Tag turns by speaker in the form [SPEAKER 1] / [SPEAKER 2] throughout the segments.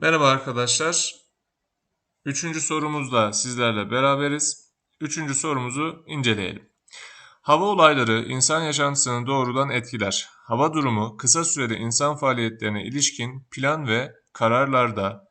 [SPEAKER 1] Merhaba arkadaşlar. Üçüncü sorumuzda sizlerle beraberiz. Üçüncü sorumuzu inceleyelim. Hava olayları insan yaşantısını doğrudan etkiler. Hava durumu kısa sürede insan faaliyetlerine ilişkin plan ve kararlarda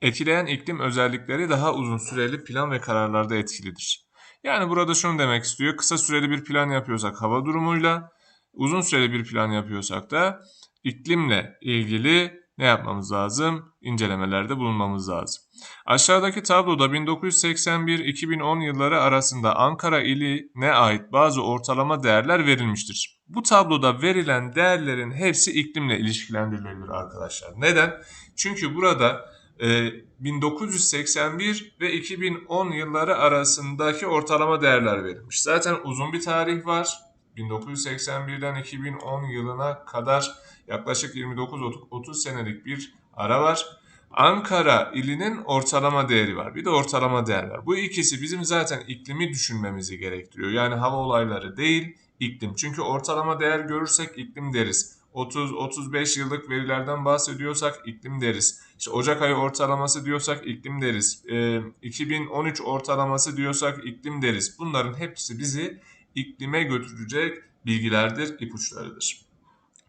[SPEAKER 1] etkileyen iklim özellikleri daha uzun süreli plan ve kararlarda etkilidir. Yani burada şunu demek istiyor. Kısa süreli bir plan yapıyorsak hava durumuyla, uzun süreli bir plan yapıyorsak da iklimle ilgili ne yapmamız lazım? İncelemelerde bulunmamız lazım. Aşağıdaki tabloda 1981-2010 yılları arasında Ankara iline ait bazı ortalama değerler verilmiştir. Bu tabloda verilen değerlerin hepsi iklimle ilişkilendirilebilir arkadaşlar. Neden? Çünkü burada e, 1981 ve 2010 yılları arasındaki ortalama değerler verilmiş. Zaten uzun bir tarih var. 1981'den 2010 yılına kadar yaklaşık 29-30 senelik bir ara var. Ankara ilinin ortalama değeri var. Bir de ortalama değer var. Bu ikisi bizim zaten iklimi düşünmemizi gerektiriyor. Yani hava olayları değil, iklim. Çünkü ortalama değer görürsek iklim deriz. 30-35 yıllık verilerden bahsediyorsak iklim deriz. İşte Ocak ayı ortalaması diyorsak iklim deriz. Ee, 2013 ortalaması diyorsak iklim deriz. Bunların hepsi bizi iklime götürecek bilgilerdir, ipuçlarıdır.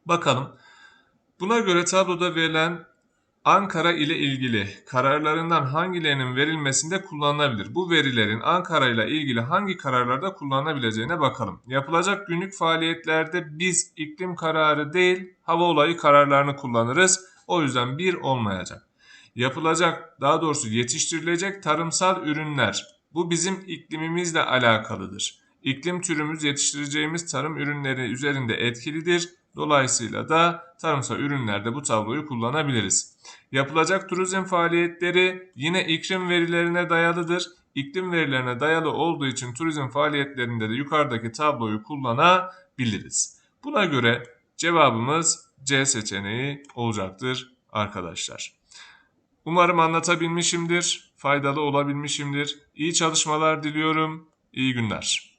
[SPEAKER 1] Bakalım. Buna göre tabloda verilen Ankara ile ilgili kararlarından hangilerinin verilmesinde kullanılabilir? Bu verilerin Ankara ile ilgili hangi kararlarda kullanılabileceğine bakalım. Yapılacak günlük faaliyetlerde biz iklim kararı değil hava olayı kararlarını kullanırız. O yüzden bir olmayacak. Yapılacak daha doğrusu yetiştirilecek tarımsal ürünler. Bu bizim iklimimizle alakalıdır. İklim türümüz yetiştireceğimiz tarım ürünleri üzerinde etkilidir. Dolayısıyla da tarımsal ürünlerde bu tabloyu kullanabiliriz. Yapılacak turizm faaliyetleri yine iklim verilerine dayalıdır. İklim verilerine dayalı olduğu için turizm faaliyetlerinde de yukarıdaki tabloyu kullanabiliriz. Buna göre cevabımız C seçeneği olacaktır arkadaşlar. Umarım anlatabilmişimdir, faydalı olabilmişimdir. İyi çalışmalar diliyorum, iyi günler.